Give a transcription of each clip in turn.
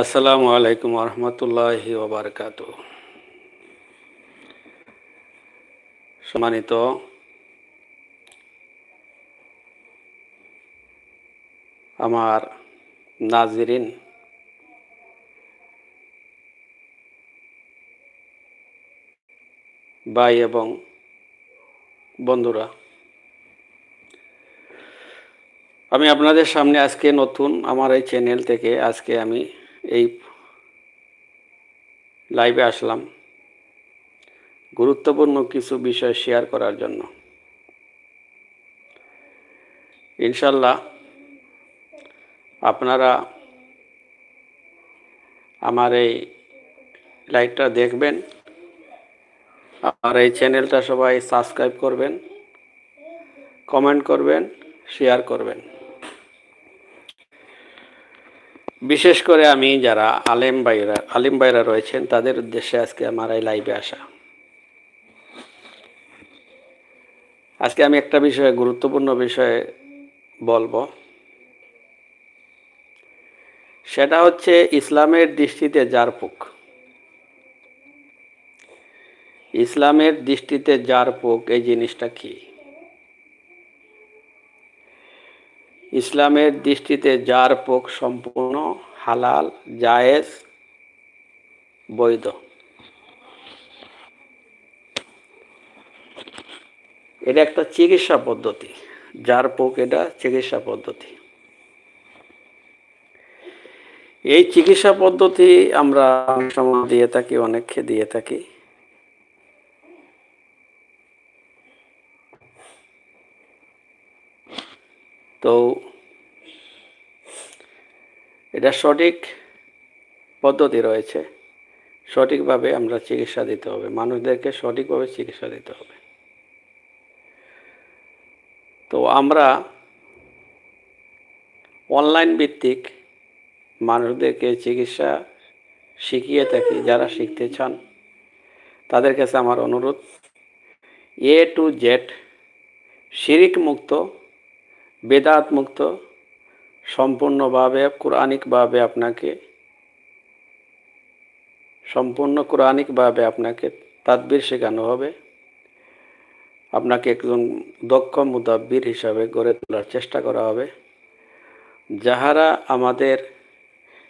আসসালামু আলাইকুম রহমতুল্লাহি ওবরকাত সম্মানিত আমার নাজরিন, ভাই এবং বন্ধুরা, আমি আপনাদের সামনে আজকে নতুন আমার এই চ্যানেল থেকে আজকে আমি এই লাইভে আসলাম। গুরুত্বপূর্ণ কিছু বিষয় শেয়ার করার জন্য। ইনশাল্লাহ আপনারা আমার এই লাইভটা দেখবেন। আর এই চ্যানেলটা সবাই সাবস্ক্রাইব করবেন কমেন্ট করবেন শেয়ার করবেন। বিশেষ করে আমি যারা আলেম বাইরা, আলিম ভাইরা রয়েছেন, তাদের উদ্দেশ্যে আজকে আমার এই লাইভে আসা। আজকে আমি একটা বিষয়ে, গুরুত্বপূর্ণ বিষয়ে বলব। সেটা হচ্ছে ইসলামের দৃষ্টিতে জারপুক ইসলামের দৃষ্টিতে জারপুক এই জিনিসটা কি? ইসলামের দৃষ্টিতে যার পোক সম্পূর্ণ হালাল, জায়েজ, বৈধ। এটা একটা চিকিৎসা পদ্ধতি, যার পোক এটা চিকিৎসা পদ্ধতি। এই চিকিৎসা পদ্ধতি আমরা সময় দিয়ে থাকি, অনেককে দিয়ে থাকি। তো এটা সঠিক পদ্ধতি রয়েছে। সঠিকভাবে আমরা চিকিৎসা দিতে হবে। মানুষদেরকে সঠিকভাবে চিকিৎসা দিতে হবে। তো আমরা অনলাইন ভিত্তিক মানুষদেরকে চিকিৎসা শিখিয়ে থাকি, যারা শিখতে চান। তাদের কাছে আমার অনুরোধ এ টু জেড শিরিক মুক্ত, বেদাত মুক্ত সম্পূর্ণভাবে, কোরআনিকভাবে আপনাকে, সম্পূর্ণ কোরআনিকভাবে আপনাকে তাদবির শেখানো হবে। আপনাকে একজন দক্ষ মুদাব্বির হিসাবে গড়ে তোলার চেষ্টা করা হবে। যাহারা আমাদের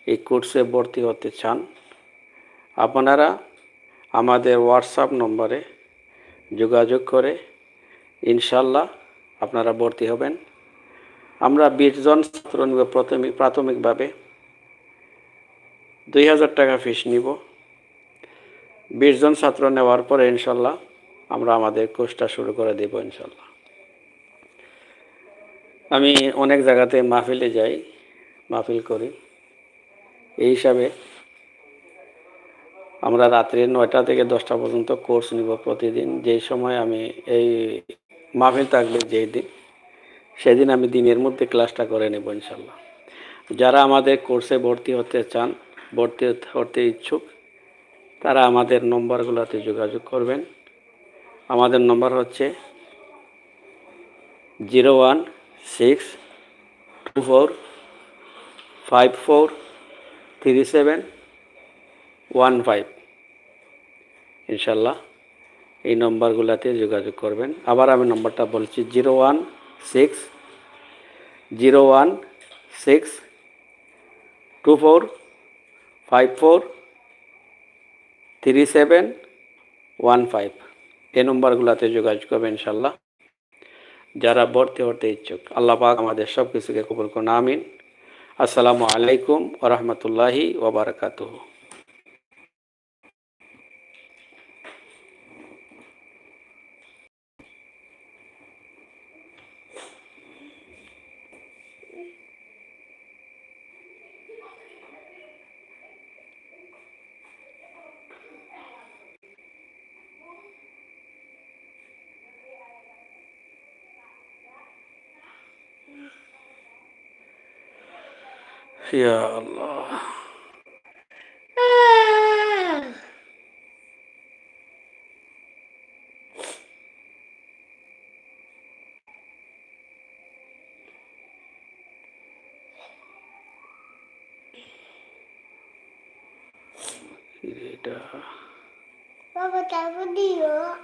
এই কোর্সে ভর্তি হতে চান, আপনারা আমাদের হোয়াটসঅ্যাপ নম্বরে যোগাযোগ করে ইনশাল্লাহ আপনারা ভর্তি হবেন। আমরা বিশ জন ছাত্র নিব প্রাথমিক, প্রাথমিকভাবে। দুই হাজার টাকা ফিস নিব। বিশ জন ছাত্র নেওয়ার পরে ইনশাল্লাহ আমরা আমাদের কোর্সটা শুরু করে দেব ইনশাল্লাহ। আমি অনেক জায়গাতে মাহফিলে যাই, মাহফিল করি। এই হিসাবে আমরা রাত্রে নয়টা থেকে দশটা পর্যন্ত কোর্স নিব প্রতিদিন। যেই সময় আমি এই মাহফিল থাকবে, যেই দিন সেদিন আমি দিনের মধ্যে ক্লাসটা করে নেব ইনশাল্লাহ। যারা আমাদের কোর্সে ভর্তি হতে চান, ভর্তি হতে ইচ্ছুক, তারা আমাদের নম্বরগুলোতে যোগাযোগ করবেন। আমাদের নম্বর হচ্ছে zero one six two four five four three seven one five. ইনশাল্লাহ এই নম্বরগুলোতে যোগাযোগ করবেন। আবার আমি নম্বরটা বলছি, zero one six, zero one, six, two four, five four, three seven, one five. এই নম্বরগুলোতে যোগাযোগ করবেন ইনশাল্লাহ। যারা ভর্তি হতে ইচ্ছুক, আল্লাহ পাক আমাদের সব কিছুকে কবুল করুন, আমিন। আসসালামু আলাইকুম ওরহমতুল্লাহি ওবরাকাতুহ Ya Allah. Tidak. Papa cabut dia.